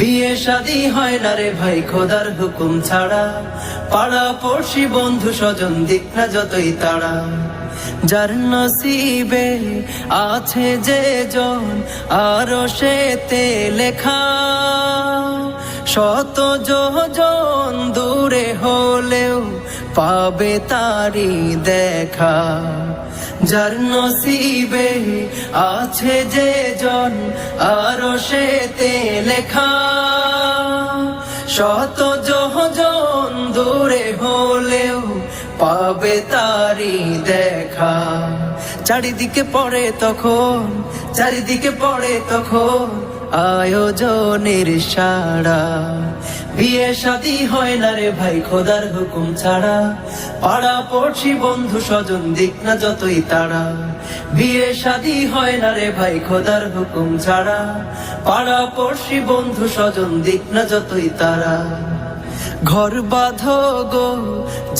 বিয়ে শাদি হয় না রে ভাই, খোদার হুকুম ছাড়া। পাড়া পড়শি বন্ধু স্বজন দিক না যতই তারা যার নসিবে আছে যে জন, আরও সেতে লেখা। শত জন দূরে হলেও পাবে তারি দেখা। যার নসিবে আছে যে জন, আরও সেতে লেখা। শত জন দূরে হলেও পাবে তারি দেখা। চারিদিকে পড়ে তখন, চারিদিকে পড়ে তখন আয়োজনের সারা বিয়ে শাদি হয় না রে ভাই, খোদার হুকুম ছাড়া। পাড়া পড়ছি বন্ধু স্বজন, দিক না যতই তারা বিয়ে শাদি হয় না রে ভাই, খোদার হুকুম ছাড়া। পাড়া পড়ছি বন্ধু স্বজন, দিক না যতই তারা ঘর বাঁধ গো,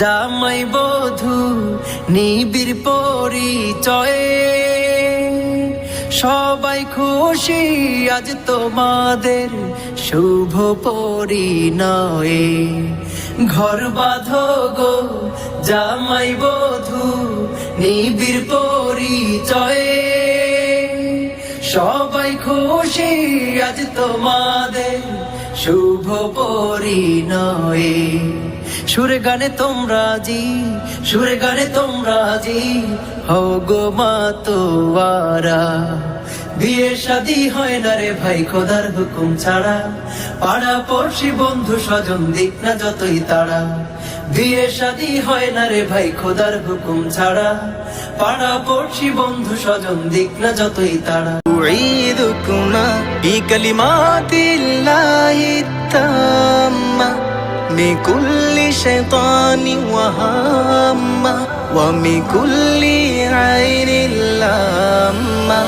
জামাই বধু নিবির পরিচয়ে। সবাই খুশি আজ তোমাদের শুভ পরিণয়ে। ঘর বাঁধ গো জামাই বধু নিবির পরিচয়ে। সবাই খুশি আজ তোমাদের শুভ পরিণয়ে। সুরে গানে তোমরা জি সুরে গানে তোমরা জি হও গো মা তোয়ারা, বিয়ে শাদি হয় না রে ভাই, খোদার হুকুম ছাড়া। পাড়া পড়শি বন্ধু স্বজন দিক না যতই তারা বিয়ে শাদি হয় না রে ভাই, খোদার হুকুম ছাড়া। পাড়া পড়শি বন্ধু স্বজন দিক না যতই তারা ঈদুকুনা বিকালিমাতিল্লাহি তাম্মা। من كل شيطان وهامة ومن كل عين لامة.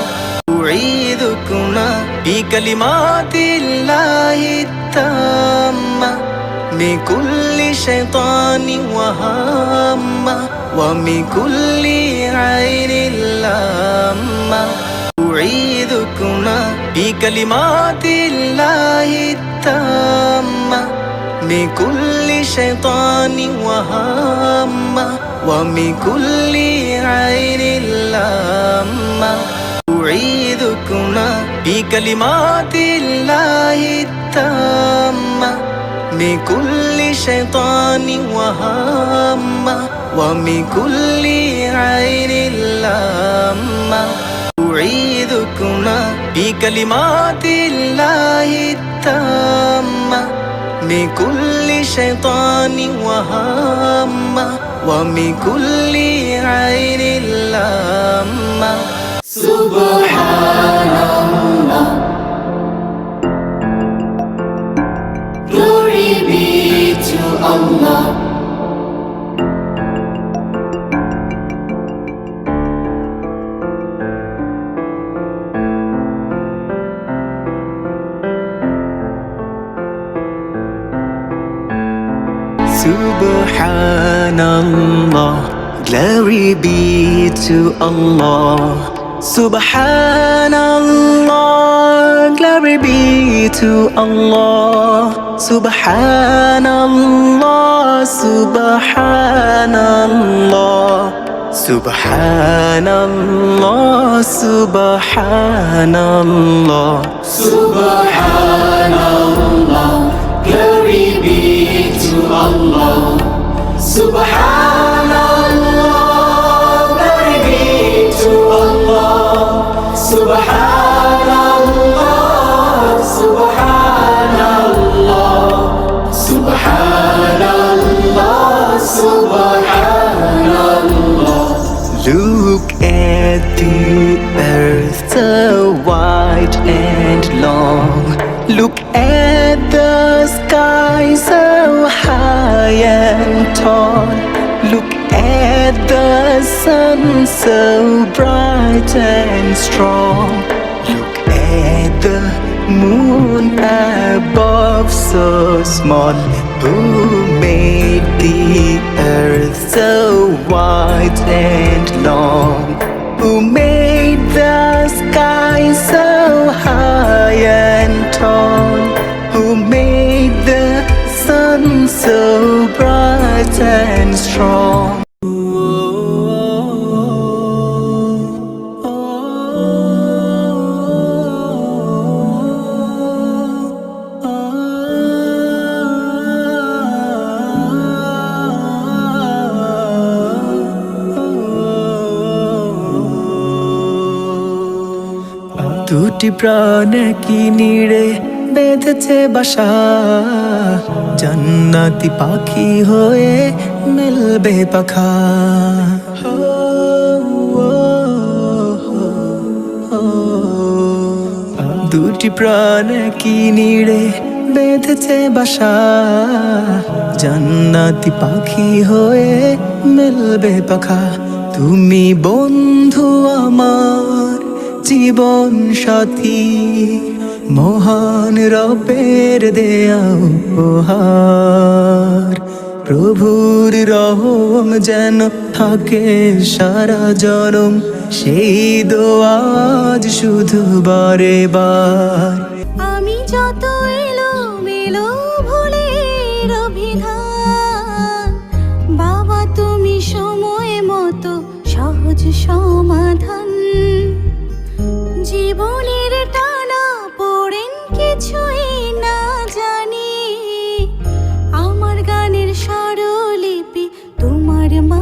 أعيذكما بكلمات الله التامة. من كل شيطان وهامة ومن كل عين لامة. أعيذكما بكلمات الله التامة. من كل شيطان وهامة ومن كل عين لامة. أعيذكما بكلمات الله التامة. من كل شيطان وهامة ومن كل عين لامة. أعيذكما بكلمات الله التامة. من كل شيطان وهامة ومن كل عين لامة Glory be to Allah. Subhanallah, glory be to Allah. Subhanallah, glory be to Allah. Subhanallah, Subhanallah. Subhanallah, Subhanallah. Subhanallah. Subhanallah. Glory be to Allah. Subhanallah. sun so bright and strong. Look at the moon above so small. Who made the earth so wide and long? Who made the sky so high and tall? Who made the sun so bright and strong? দুটি প্রাণ কি নিড়ে বেঁধেছে বাসা। জান্নাতি পাখি হয়ে মেলবে পাখা। দুটি প্রাণ কি নিড়ে বেঁধেছে বাসা। জান্নাতি পাখি হয়ে মেলবে পাখা। তুমি বন্ধু আমার। জীবন সাথী, মহান রবের দেয়া উপহার। প্রভুর রহম যেন থাকে সারা জনম, সেই দোয়াজ শুধু বারে বার আমি যত এলো মেলো ভুলের অভিধান, বাবা তুমি সময় মতো সহজ সমাধান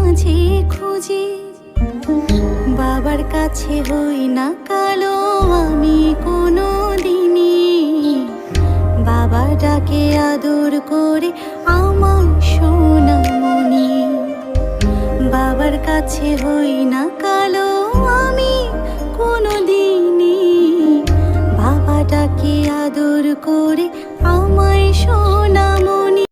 মাঝে খুঁজি, বাবার কাছে হই না কালো, আমি কোনো দিনই বাবা ডাকে আদর করে, আমার